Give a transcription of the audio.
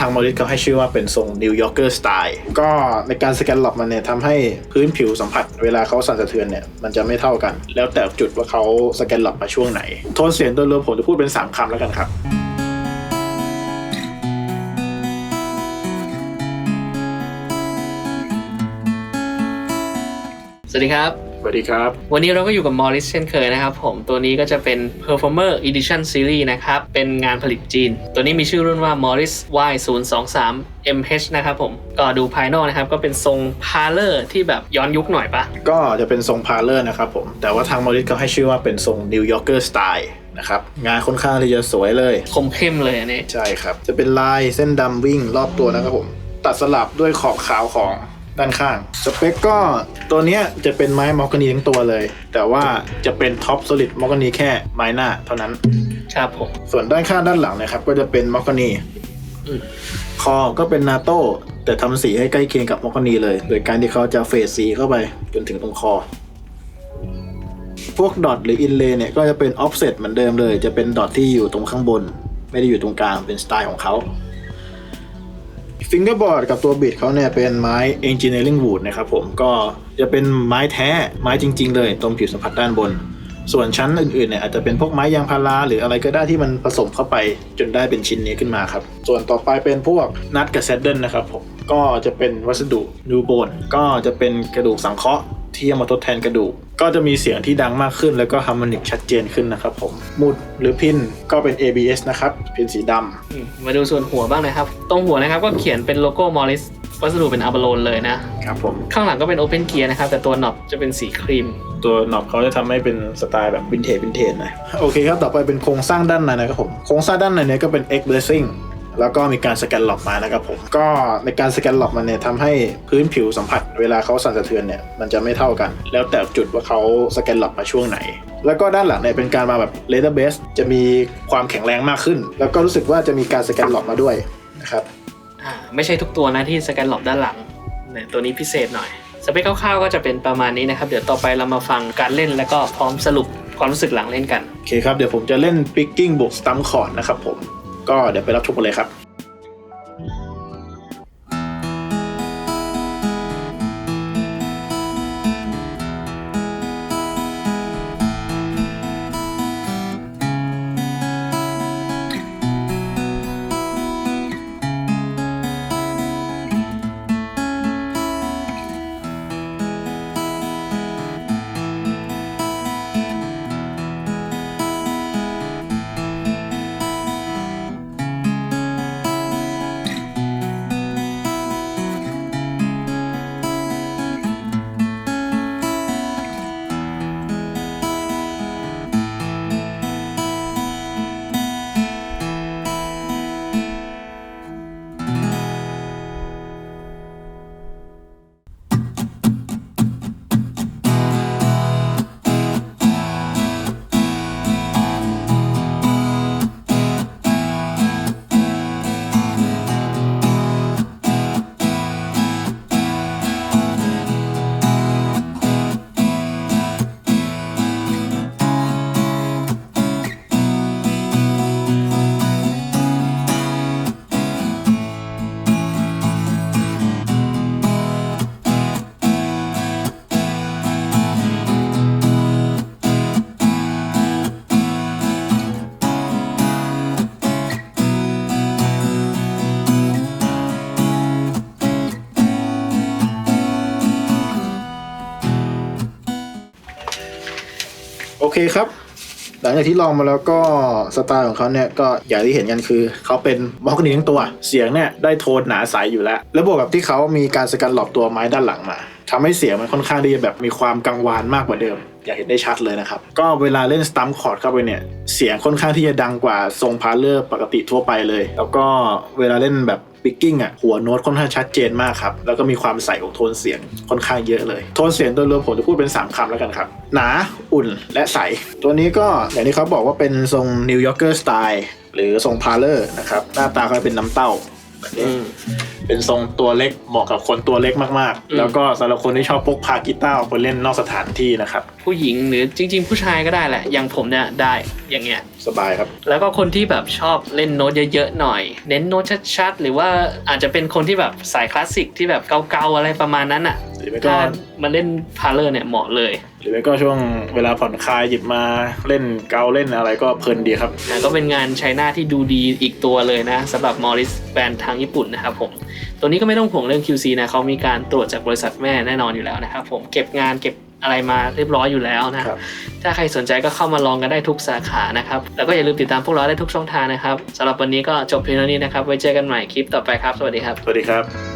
ทางมอริสเขาให้ชื่อว่าเป็นทรงนิวยอร์กเกอร์สไตล์ก็ในการสแกนหลอกมันเนี่ยทำให้พื้นผิวสัมผัสเวลาเขาสั่นสะเทือนเนี่ยมันจะไม่เท่ากัน แล้วแต่จุดว่าเขาสแกนหลอกมาช่วงไหน โทนเสียงโดยรวมผมจะพูดเป็น 3คำแล้วกันครับ สวัสดีครับ วัสดีครับ วันนี้เราก็อยู่กับ Morris เช่นเคยนะครับผมตัวนี้ก็จะเป็น Performer Edition Series นะครับ เป็นงานผลิตจีน ตัวนี้มีชื่อรุ่นว่า Morris Y023 MH นะครับผมก็ดูภายนอกนะครับ ก็เป็นทรง Parlor ที่แบบย้อนยุคหน่อยปะก็จะเป็นทรงพาเลอร์นะครับผม แต่ว่าทางมอริสเขาให้ชื่อว่าเป็นทรงนิวยอร์กเกอร์สไตล์นะครับงานค่อนข้างที่จะสวยเลย คมเข้มเลยอันนี้ใช่ครับ จะเป็นลายเส้นดำวิ่งรอบตัวนะครับผม ตัดสลับด้วยขอบขาวของ ด้านข้าง สเปคก็ตัวเนี้ยจะเป็นไม้มอกกานีทั้งตัวเลย แต่ว่าจะเป็นท็อป o ลิดมอกกานีแค่ไม้หน้าเท่านั้น ครับผม ส่วนด้านข้างด้านหลังนะครับ ก็จะเป็นมอกกานีอืมคอก็เป็นนาโต้แต่ทำสีให้ใกล้เคียงกับมอกกานีเลย โดยการที่เขาจะเฟดสีเข้าไปจนถึงตรงคอพวกดอทหรืออินเลย์เนี่ยก็จะเป็นออฟเซตเหมือนเดิมเลย จะเป็นดอทที่อยู่ตรงข้างบน ไม่ได้อยู่ตรงกลางเป็นสไตล์ของเขา ฟิงเกอร์บอร์ดกับตัวบิดเขาเนี่ยเป็นไม้ Engineering Wood นะครับผมก็จะเป็นไม้แท้ไม้จริง ๆ เลยตรงผิวสัมผัสด้านบน ส่วนชั้นอื่นๆเนี่ยอาจจะเป็นพวกไม้ยางพาราหรืออะไรก็ได้ที่มันผสมเข้าไปจนได้เป็นชิ้นนี้ขึ้นมาครับ ส่วนต่อไปเป็นพวกนัดกับแซดเดิลนะครับผมก็จะเป็นวัสดุนูโบนก็จะเป็นกระดูกสังเคราะห์ ที่เอามาทดแทนกระดูก ก็จะมีเสียงที่ดังมากขึ้น แล้วก็ฮาร์โมนิกชัดเจนขึ้นนะครับผมหมุดหรือพินก็เป็น ABS นะครับพินสีดำอืมมาดูส่วนหัวบ้างนะครับ ตรงหัวนะครับก็เขียนเป็นโลโก้ Morris วัสดุเป็นอะบาโลนเลยนะครับผมข้างหลังก็เป็น Open Gear นะครับ แต่ตัวน็อปจะเป็นสีครีม ตัวหนอบเขาจะทำให้เป็นสไตล์แบบวินเทจวินเทจหน่อยโอเคครับต่อไปเป็นโครงสร้างด้านในนะครับผมโครงสร้างด้านในเนี่ยก็เป็น X Blessing แล้วก็มีการสแกนหลอกมานะครับผม ก็ในการสแกนหลอกมันเนี่ยทำให้พื้นผิวสัมผัส เวลาเขาสั่นสะเทือนเนี่ยมันจะไม่เท่ากัน แล้วแต่จุดว่าเขาสแกนหลอกมาช่วงไหน แล้วก็ด้านหลังเนี่ยเป็นการมาแบบเลเ e อร์เบสจะมีความแข็งแรงมากขึ้น แล้วก็รู้สึกว่าจะมีการสแกนหลอกมาด้วยนะครับอ่าไม่ใช่ทุกตัวนะที่สแกนหลบด้านหลังเนี่ยตัวนี้พิเศษหน่อยสเปคคร่าวๆก็จะเป็นประมาณนี้นะครับ เดี๋ยวต่อไปเรามาฟังการเล่นแล้วก็พร้อมสรุปความรู้สึกหลังเล่นกัน โอเคครับ เดี๋ยวผมจะเล่น picking บวก stump chord นะครับผม ก็เดี๋ยวไปรับชมกันเลยครับ เคครับ หลังจากที่ลองมาแล้วก็สไตล์ของเขาเนี่ยก็อย่างที่เห็นกันคือ เขาเป็นมอกกนีทั้งตัว เสียงเนี่ยได้โทนหนาใสอยู่แล้ว แล้วบวกกับที่เขามีการสกันหลอบตัวไม้ด้านหลังมาทำให้เสียงมันค่อนข้างที่จะแบบมีความกังวานมากกว่าเดิม อยากเห็นได้ชัดเลยนะครับ ก็เวลาเล่นสตัมคอร์ดเข้าไปเนี่ย เสียงค่อนข้างที่จะดังกว่าทรงพาร์เลอร์ปกติทั่วไปเลย แล้วก็เวลาเล่นแบบ ปิกกิ้งอะหัวโน้ตค่อนข้างชัดเจนมากครับ แล้วก็มีความใสของโทนเสียงค่อนข้างเยอะเลย โทนเสียงโดยรวมผมจะพูดเป็น 3คำแล้วกันครับ หนาอุ่นและใส ตัวนี้ก็อย่างที่เขาบอกว่าเป็นทรงนิวยอร์กเกอร์สไตล์หรือทรงพาร์เลอร์นะครับหน้าตาเขาเป็นน้ำเต้าแบบนี้ เป็นทรงตัวเล็กเหมาะกับคนตัวเล็กมากอืม ๆ แล้วก็สำหรับคนที่ชอบพกพากีตาร์ออกไปเล่นนอกสถานที่นะครับ ผู้หญิงหรือจริง ๆ ผู้ชายก็ได้แหละ อย่างผมเนี่ยได้อย่างเงี้ย สบายครับ แล้วก็คนที่แบบชอบเล่นโน้ตเยอะๆหน่อย เน้นโน้ตชัดๆ หรือว่าอาจจะเป็นคนที่แบบสายคลาสสิกที่แบบเก่าๆอะไรประมาณนั้นอะหรือไม่ก็ถ้ามาเล่นพาเลอร์เนี่ยเหมาะเลยห รือไม่ก็ช่วงเวลาผ่อนคลายหยิบมาเล่นเกาเล่นอะไรก็เพลินดีครับนะก็เป็นงานใช้หน้าที่ดูดีอีกตัวเลยนะสำหรับมอริสแบรนด์ทางญี่ปุ่นนะครับผมตัวนี้ก็ไม่ต้องห่วงเรื่อง QC นะเขามีการตรวจจากบริษัทแม่แน่นอนอยู่แล้วนะครับผมเก็บงานเก็บอะไรมาเรียบร้อยอยู่แล้วนะครับถ้าใครสนใจก็เข้ามาลองกันได้ทุกสาขานะครับ แล้วก็อย่าลืมติดตามพวกเราได้ทุกช่องทางนะครับสำหรับวันนี้ก็จบเพียงเท่านี้นะครับ ไว้เจอกันใหม่คลิปต่อไปครับ สวัสดีครับ สวัสดีครับ